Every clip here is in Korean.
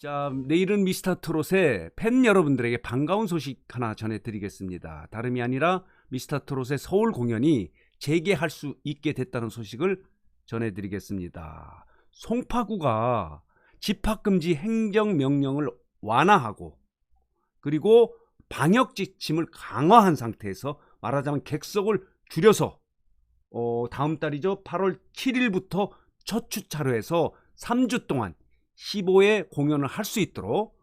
자, 내일은 미스터 트롯의 팬 여러분들에게 반가운 소식 하나 전해드리겠습니다. 다름이 아니라 미스터 트롯의 서울 공연이 재개할 수 있게 됐다는 소식을 전해드리겠습니다. 송파구가 집합금지 행정명령을 완화하고 그리고 방역 지침을 강화한 상태에서 말하자면 객석을 줄여서 어, 다음 달이죠. 8월 7일부터 첫 주차로 해서 3주 동안 15회 공연을 할 수 있도록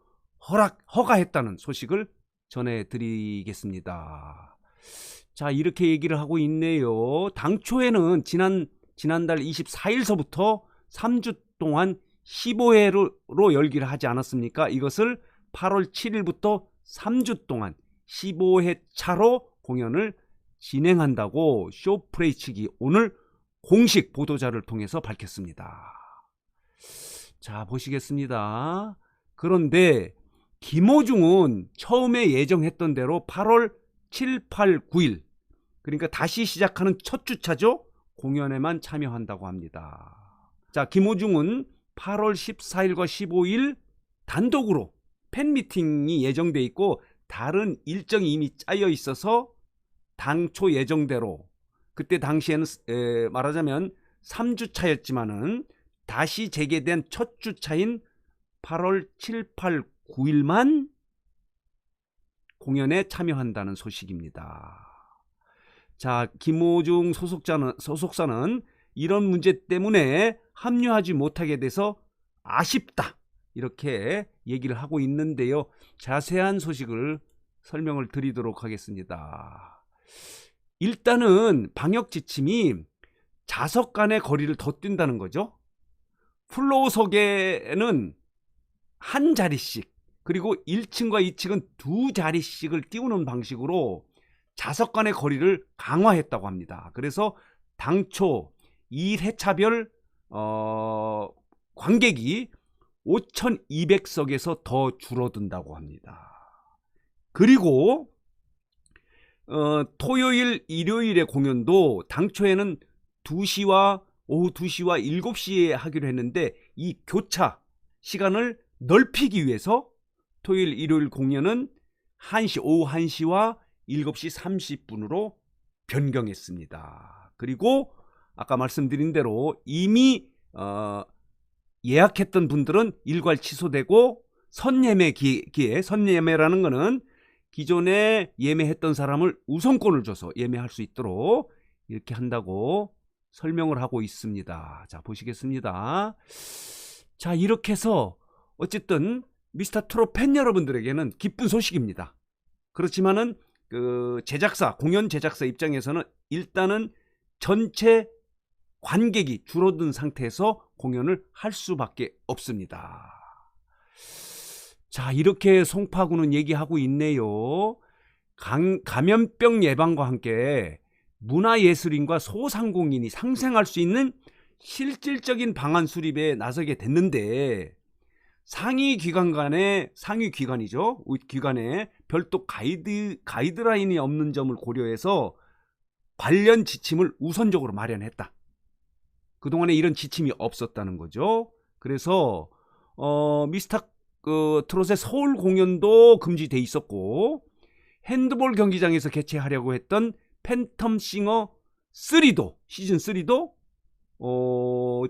허락 허가했다는 소식을 전해드리겠습니다. 자 이렇게 얘기를 하고 있네요. 당초에는 지난 지난달 24일서부터 3주 동안 15회로 열기를 하지 않았습니까? 이것을 8월 7일부터 3주 동안 15회 차로 공연을 진행한다고 쇼프레이 측이 오늘 공식 보도자를 통해서 밝혔습니다. 자, 보시겠습니다. 그런데 김호중은 처음에 예정했던 대로 8월 7, 8, 9일 그러니까 다시 시작하는 첫 주차죠. 공연에만 참여한다고 합니다. 자, 김호중은 8월 14일과 15일 단독으로 팬미팅이 예정돼 있고 다른 일정이 이미 짜여 있어서 당초 예정대로 그때 당시에는 에, 말하자면 3주차였지만은 다시 재개된 첫 주차인 8월 7, 8, 9일만 공연에 참여한다는 소식입니다. 자, 김호중 소속자는, 소속사는 이런 문제 때문에 합류하지 못하게 돼서 아쉽다. 이렇게 얘기를 하고 있는데요. 자세한 소식을 설명을 드리도록 하겠습니다. 일단은 방역 지침이 좌석 간의 거리를 더 뛴다는 거죠. 플로우석에는 한 자리씩 그리고 1층과 2층은 두 자리씩을 띄우는 방식으로 좌석 간의 거리를 강화했다고 합니다. 그래서 당초 1회차별 어, 관객이 5,200석에서 더 줄어든다고 합니다. 그리고 어, 토요일, 일요일의 공연도 당초에는 2시와 오후 2시와 7시에 하기로 했는데 이 교차 시간을 넓히기 위해서 토요일, 일요일 공연은 1시, 오후 1시와 7시 30분으로 변경했습니다. 그리고 아까 말씀드린 대로 이미 어, 예약했던 분들은 일괄 취소되고 선예매 기에 선예매라는 거는 기존에 예매했던 사람을 우선권을 줘서 예매할 수 있도록 이렇게 한다고 설명을 하고 있습니다. 자, 보시겠습니다. 자, 이렇게 해서 어쨌든 미스터 트롯 팬 여러분들에게는 기쁜 소식입니다. 그렇지만은 그 제작사, 공연 제작사 입장에서는 일단은 전체 관객이 줄어든 상태에서 공연을 할 수밖에 없습니다. 자, 이렇게 송파구는 얘기하고 있네요. 강, 감염병 예방과 함께 문화예술인과 소상공인이 상생할 수 있는 실질적인 방안 수립에 나서게 됐는데 상위 기관 간의 상위 기관이죠. 기관에 별도 가이드 가이드라인이 없는 점을 고려해서 관련 지침을 우선적으로 마련했다. 그동안에 이런 지침이 없었다는 거죠. 그래서 어, 미스터 그 트롯의 서울 공연도 금지돼 있었고 핸드볼 경기장에서 개최하려고 했던 팬텀 싱어 3도 시즌 3도 어,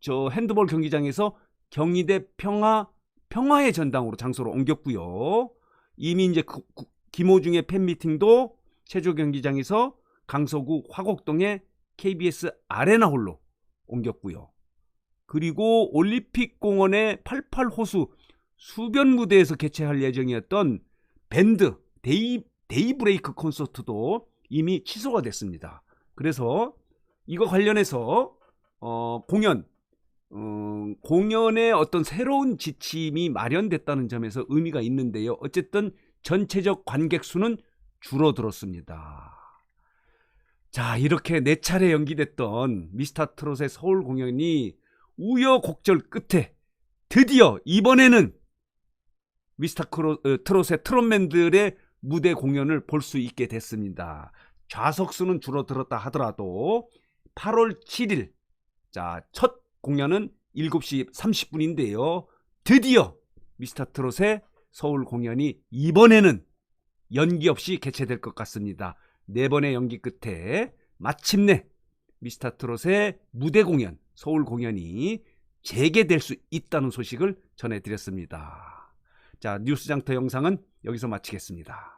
저 핸드볼 경기장에서 경희대 평화 평화의 전당으로 장소로 옮겼고요. 이미 이제 그, 그, 김호중의 팬미팅도 체조 경기장에서 강서구 화곡동의 KBS 아레나 홀로 옮겼고요. 그리고 올림픽 공원의 88호수 수변 무대에서 개최할 예정이었던 밴드 데이 데이브레이크 콘서트도 이미 취소가 됐습니다. 그래서 이거 관련해서 어, 공연 어, 공연의 어떤 새로운 지침이 마련됐다는 점에서 의미가 있는데요. 어쨌든 전체적 관객 수는 줄어들었습니다. 자, 이렇게 네 차례 연기됐던 미스터 트롯의 서울 공연이 우여곡절 끝에 드디어 이번에는 미스터 어, 트롯의 트롯맨들의 무대 공연을 볼 수 있게 됐습니다. 좌석 수는 줄어들었다 하더라도 8월 7일 자, 첫 공연은 7시 30분인데요. 드디어 미스터 트롯의 서울 공연이 이번에는 연기 없이 개최될 것 같습니다. 네 번의 연기 끝에 마침내 미스터 트롯의 무대 공연, 서울 공연이 재개될 수 있다는 소식을 전해드렸습니다. 자, 뉴스 장터 영상은 여기서 마치겠습니다.